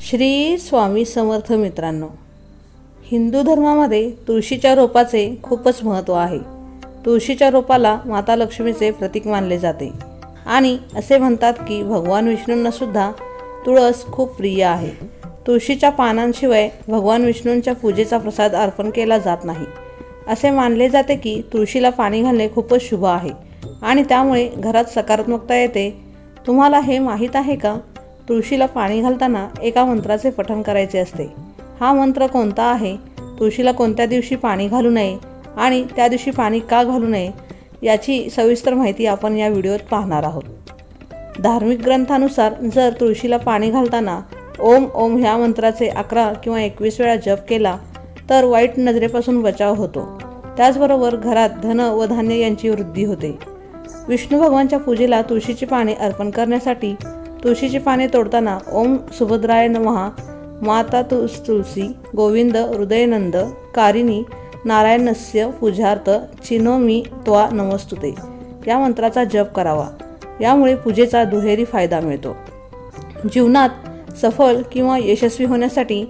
श्री स्वामी समर्थ मित्रांनो हिंदू धर्मामध्ये तुळशीच्या रोपाचे खूपच महत्त्व आहे. तुळशीच्या रोपाला माता लक्ष्मीचे प्रतीक मानले जाते. आणि असे म्हणतात की भगवान विष्णूंना सुद्धा तुळस खूप प्रिय आहे. तुळशीच्या पानांशिवाय भगवान विष्णूंच्या पूजेचा प्रसाद अर्पण केला जात नाही. असे मानले जाते की तुळशीला पाणी घालणे खूपच शुभ आहे. आणि त्यामुळे घरात सकारात्मकता येते. तुम्हाला हे माहीत आहे का? तुळशीला पाणी घालताना एका मंत्राचे पठण करायचे असते. हा मंत्र कोणता आहे? तुळशीला कोणत्या दिवशी पाणी घालू नये आणि त्या दिवशी पाणी का घालू नये याची सविस्तर माहिती आपण या व्हिडिओत पाहणार आहोत. धार्मिक ग्रंथानुसार जर तुळशीला पाणी घालताना ओम ओम ह्या मंत्राचे अकरा किंवा एकवीस वेळा जप केला तर वाईट नजरेपासून बचाव होतो. त्याचबरोबर घरात धन व धान्य यांची वृद्धी होते. विष्णू भगवानच्या पूजेला तुळशीची पाने अर्पण करण्यासाठी तुळशीची पाने तोडताना ओम सुभद्राय नमहा माता तुळस तुळसी गोविंद हृदयनंद कारिणी नारायणस्य पूजार्थ चिनोमी त्वा नमस्तुते. या मंत्राचा जप करावा. यामुळे पूजेचा दुहेरी फायदा मिळतो. जीवनात सफल किंवा यशस्वी होण्यासाठी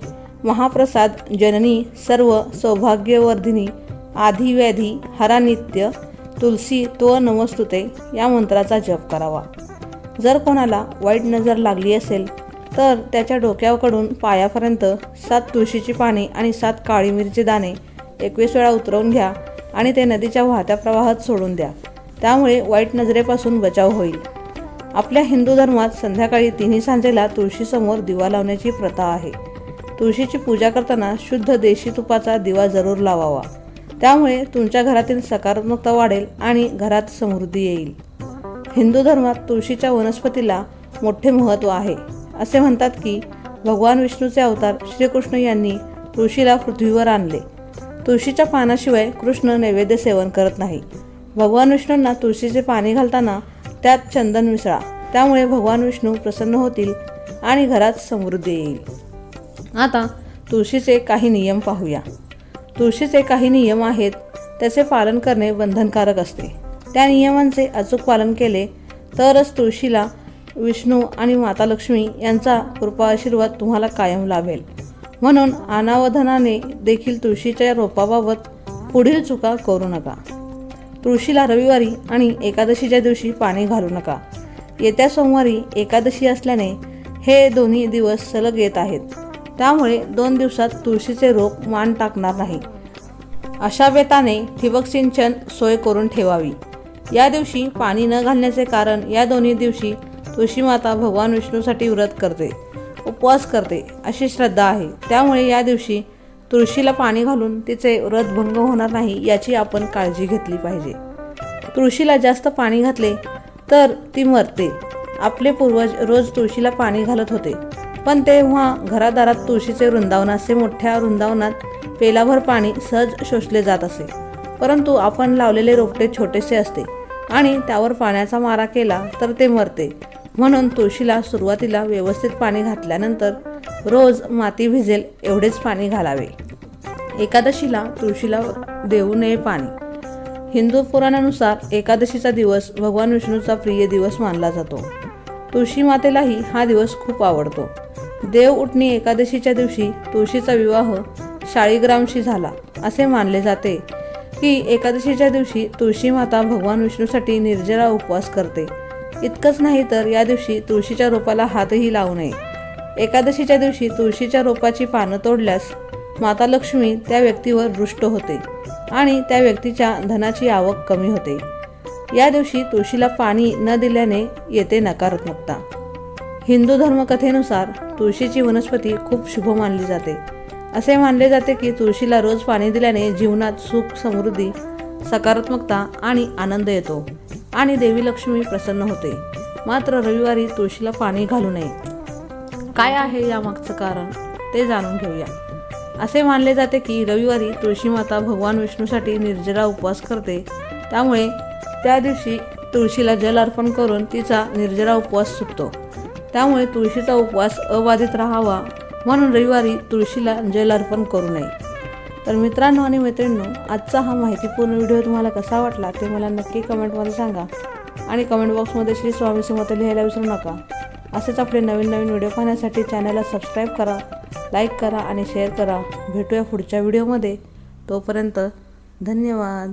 महाप्रसाद जननी सर्व सौभाग्यवर्धिनी आधिव्याधी हरानित्य तुलसी तो नमस्तुते या मंत्राचा जप करावा. जर कोणाला वाईट नजर लागली असेल तर त्याच्या डोक्याकडून पायापर्यंत सात तुळशीची पाने आणि सात काळी मिरची दाणे एकवीस वेळा उतरवून घ्या आणि ते नदीच्या वाहत्या प्रवाहात सोडून द्या. त्यामुळे वाईट नजरेपासून बचाव होईल. आपल्या हिंदू धर्मात संध्याकाळी तिन्ही सांजेला तुळशीसमोर दिवा लावण्याची प्रथा आहे. तुळशीची पूजा करताना शुद्ध देशी तुपाचा दिवा जरूर लावावा. त्यामुळे तुमच्या घरातील सकारात्मकता वाढेल आणि घरात समृद्धी येईल. हिंदू धर्मात तुळशीच्या वनस्पतीला मोठे महत्त्व आहे. असे म्हणतात की भगवान विष्णूचे अवतार श्रीकृष्ण यांनी तुळशीला पृथ्वीवर आणले. तुळशीच्या पानाशिवाय कृष्ण नैवेद्य सेवन करत नाही. भगवान विष्णूंना तुळशीचे पाणी घालताना त्यात चंदन मिसळा. त्यामुळे भगवान विष्णू प्रसन्न होतील आणि घरात समृद्धी येईल. आता तुळशीचे काही नियम पाहूया. तुळशीचे काही नियम आहेत त्याचे पालन करणे बंधनकारक असते. त्या नियमांचे अचूक पालन केले तरच तुळशीला विष्णू आणि माता लक्ष्मी यांचा कृपा आशीर्वाद तुम्हाला कायम लाभेल. म्हणून अनावधानाने देखील तुळशीच्या रोपाबाबत पुढील चुका करू नका. तुळशीला रविवारी आणि एकादशीच्या दिवशी पाणी घालू नका. येत्या सोमवारी एकादशी असल्याने हे दोन्ही दिवस सलग येत आहेत. त्यामुळे दोन दिवसात तुळशीचे रोप मान टाकणार नाही. अशा बेताने ठिबक सिंचन सोय करून ठेवावी. या दिवशी पाणी न घालण्याचे कारण या दोन्ही दिवशी तुळशी माता भगवान विष्णूसाठी व्रत करते उपवास करते अशी श्रद्धा आहे. त्यामुळे या दिवशी तुळशीला पाणी घालून तिचे व्रत भंग होणार नाही याची आपण काळजी घेतली पाहिजे. तुळशीला जास्त पाणी घातले तर ती मरते. आपले पूर्वज रोज तुळशीला पाणी घालत होते. पण तेव्हा घरादारात तुळशीचे वृंदावन असे मोठ्या वृंदावनात पेलाभर पाणी सहज शोषले जात असे. परंतु आपण लावलेले रोपटे छोटेसे असते. आणि त्यावर पाण्याचा मारा केला तर ते मरते. म्हणून तुळशीला सुरुवातीला व्यवस्थित पाणी घातल्यानंतर रोज माती भिजेल एवढेच पाणी घालावे. एकादशीला तुळशीला देऊ नये पाणी. हिंदू पुराणानुसार एकादशीचा दिवस भगवान विष्णूचा प्रिय दिवस मानला जातो. तुळशी मातेलाही हा दिवस खूप आवडतो. देव उठणी एकादशीच्या दिवशी तुळशीचा विवाह शाळीग्रामशी झाला असे मानले जाते. की एकादशीच्या दिवशी तुळशी माता भगवान विष्णूसाठी निर्जरा उपवास करते. इतकंच नाही तर या दिवशी तुळशीच्या रोपाला हातही लावू नये. एकादशीच्या दिवशी तुळशीच्या रोपाची पानं तोडल्यास माता लक्ष्मी त्या व्यक्तीवर रुष्ट होते आणि त्या व्यक्तीच्या धनाची आवक कमी होते. या दिवशी तुळशीला पाणी न दिल्याने येते नकारात्मकता. हिंदू धर्मकथेनुसार तुळशीची वनस्पती खूप शुभ मानली जाते. असे मानले जाते की तुळशीला रोज पाणी दिल्याने जीवनात सुख समृद्धी सकारात्मकता आणि आनंद येतो आणि देवी लक्ष्मी प्रसन्न होते. मात्र रविवारी तुळशीला पाणी घालू नये. काय आहे यामागचं कारण? ते जाणून घेऊया. असे मानले जाते की रविवारी तुळशी माता भगवान विष्णूसाठी निर्जरा उपवास करते. त्यामुळे त्या दिवशी तुळशीला जल अर्पण करून तिचा निर्जरा उपवास सुटतो. त्यामुळे तुळशीचा उपवास अबाधित राहावा म्हणून रविवारी तुळशीला जल अर्पण करू नये. तर मित्रांनो आणि मैत्रिणींनो आजचा हा माहितीपूर्ण व्हिडिओ तुम्हाला कसा वाटला ते मला नक्की कमेंटमध्ये सांगा. आणि कमेंट बॉक्समध्ये श्री स्वामी समर्थ लिहायला विसरू नका. असेच आपले नवीन नवीन व्हिडिओ पाहण्यासाठी चॅनलला सबस्क्राईब करा लाईक करा आणि शेअर करा. भेटूया पुढच्या व्हिडिओमध्ये. तोपर्यंत धन्यवाद.